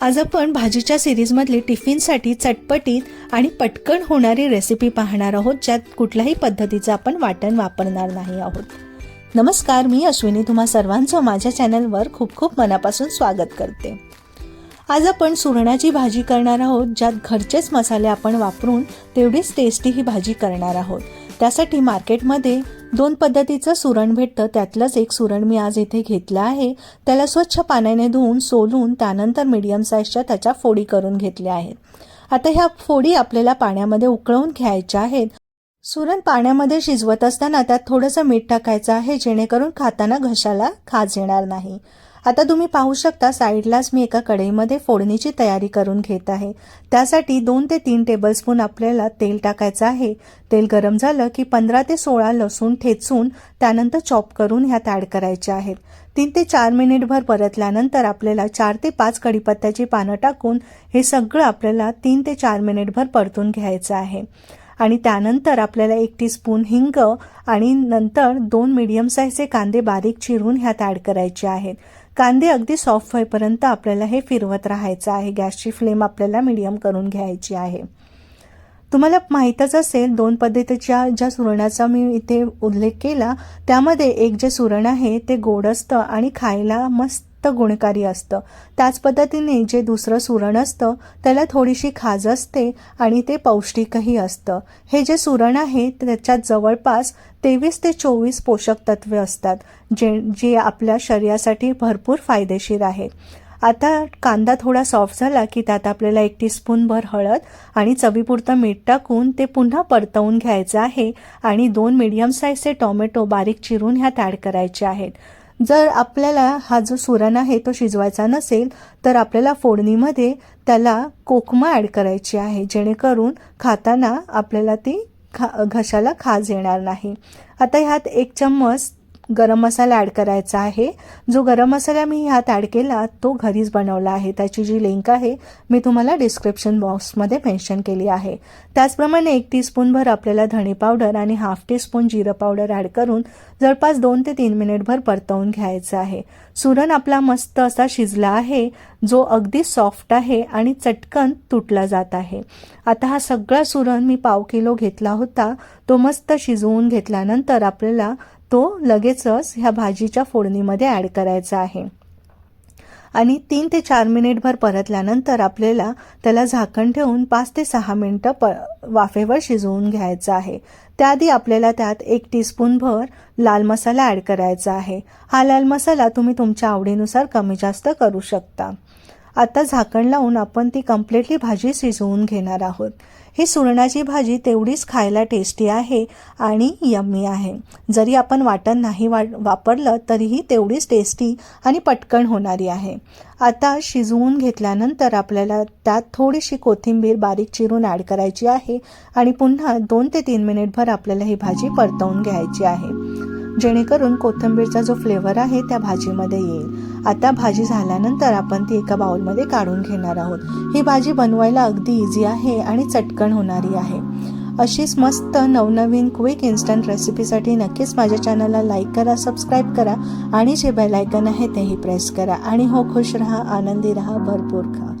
आज आपण भाजीच्या सिरीजमधली टिफिनसाठी चटपटीत आणि पटकन होणारी रेसिपी पाहणार आहोत ज्यात कुठल्याही पद्धतीचं आपण वाटण वापरणार नाही आहोत. नमस्कार मी अश्विनी. तुम्हा सर्वांचं माझ्या चॅनलवर खूप खूप मनापासून स्वागत करते. आज आपण सुरणाची भाजी करणार आहोत ज्यात घरचेच मसाले आपण वापरून तेवढीच टेस्टी ही भाजी करणार आहोत. त्यासाठी मार्केटमध्ये दोन पद्धतीचं सुरण भेटतं. त्यातलंच एक सुरण मी आज इथे घेतलं आहे. त्याला स्वच्छ पाण्याने धुवून सोलून त्यानंतर मीडियम साईजच्या त्याच्या फोडी करून घेतल्या आहेत. आता ह्या फोडी आपल्याला पाण्यामध्ये उकळवून घ्यायच्या आहेत. सुरण पाण्यामध्ये शिजवत असताना त्यात थोडंसं मीठ टाकायचं आहे जेणेकरून खाताना घशाला खाज येणार नाही. आता तुम्ही पाहू शकता साईडलाच मी एका कढईमध्ये फोडणीची तयारी करून घेत आहे. त्यासाठी दोन ते तीन टेबलस्पून आपल्याला तेल टाकायचं आहे. तेल गरम झालं की पंधरा ते सोळा लसूण ठेचून त्यानंतर चॉप करून ह्यात ॲड करायचे आहेत. तीन ते चार मिनिटभर परतल्यानंतर आपल्याला चार ते पाच कढीपत्त्याची पानं टाकून हे सगळं आपल्याला तीन ते चार मिनिटभर परतून घ्यायचं आहे. आणि त्यानंतर आपल्याला एक टीस्पून हिंग आणि नंतर दोन मीडियम साईजचे कांदे बारीक चिरून ह्यात ॲड करायचे आहेत. कांदे अगदी सॉफ्ट होईपर्यंत आपल्याला हे फिरवत राहायचं आहे. गॅसची फ्लेम आपल्याला मीडियम करून घ्यायची आहे. तुम्हाला माहीतच असेल दोन पद्धतीच्या ज्या सुरणाचा मी इथे उल्लेख केला त्यामध्ये एक जे सुरण आहे ते गोड असतं आणि खायला मस्त गुणकारी असतं. त्याच पद्धतीने जे दुसरं सुरण असतं त्याला थोडीशी खाज असते आणि ते पौष्टिकही असतं. हे जे सुरण आहे त्याच्यात जवळपास तेवीस ते चोवीस पोषक तत्वे असतात जे जे आपल्या शरीरासाठी भरपूर फायदेशीर आहे. आता कांदा थोडा सॉफ्ट झाला की त्यात आपल्याला एक टीस्पूनभर हळद आणि चवीपुरतं मीठ टाकून ते पुन्हा परतवून घ्यायचं आहे आणि दोन मिडियम साईजचे टोमॅटो बारीक चिरून ह्यात ॲड करायचे आहेत. जर आपल्याला हा जो सुरण आहे तो शिजवायचा नसेल तर आपल्याला फोडणीमध्ये त्याला कोकमा ॲड करायची आहे जेणेकरून खाताना आपल्याला ती खा घशाला खाज येणार नाही. आता ह्यात एक चम्मच गरम मसाला ॲड करायचा आहे. जो गरम मसाला मी ह्यात ॲड केला तो घरीच बनवला आहे. त्याची जी लिंक आहे मी तुम्हाला डिस्क्रिप्शन बॉक्समध्ये मेन्शन केली आहे. त्याचप्रमाणे एक टीस्पूनभर आपल्याला धणे पावडर आणि हाफ टीस्पून जिरं पावडर ॲड करून जवळपास दोन ते तीन मिनिटभर परतवून घ्यायचं आहे. सुरण आपला मस्त असा शिजला आहे जो अगदी सॉफ्ट आहे आणि चटकन तुटला जात आहे. आता हा सगळा सुरण मी पाव किलो घेतला होता. तो मस्त शिजवून घेतल्यानंतर आपल्याला तो लगेचच ह्या भाजीच्या फोडणीमध्ये ॲड करायचा आहे. आणि तीन ते चार मिनिटभर परतल्यानंतर आपल्याला त्याला झाकण ठेवून पाच ते सहा मिनटं प वाफेवर शिजवून घ्यायचं आहे. त्याआधी आपल्याला त्यात एक टीस्पूनभर लाल मसाला ॲड करायचा आहे. हा लाल मसाला तुम्ही तुमच्या आवडीनुसार कमी जास्त करू शकता. आता झाकण लावून आपण ती कम्प्लिटली भाजी शिजवून घेणार आहोत. ही सुरणाची भाजी तेवढीच खायला टेस्टी आहे आणि यम्मी आहे. जरी आपण वाटण नाही वा वापरलं तरीही तेवढीच टेस्टी आणि पटकन होणारी आहे. आता शिजवून घेतल्यानंतर आपल्याला त्यात थोडीशी कोथिंबीर बारीक चिरून ॲड करायची आहे आणि पुन्हा दोन ते तीन मिनिटभर आपल्याला ही भाजी परतवून घ्यायची आहे. जेणेकरून कोथिंबीरचा जो फ्लेवर आहे त्या भाजीमध्ये येईल. आता भाजी झाल्यानंतर आपण ती एका बाउलमध्ये काढून घेणार आहोत. ही भाजी बनवायला अगदी इझी आहे आणि चटकन होणारी आहे. अशीच मस्त नवनवीन क्विक इन्स्टंट रेसिपीसाठी नक्कीच माझ्या चॅनलला लाईक करा सबस्क्राईब करा आणि जे बेल आयकन आहे तेही प्रेस करा. आणि हो खुश रहा आनंदी रहा भरपूर खा.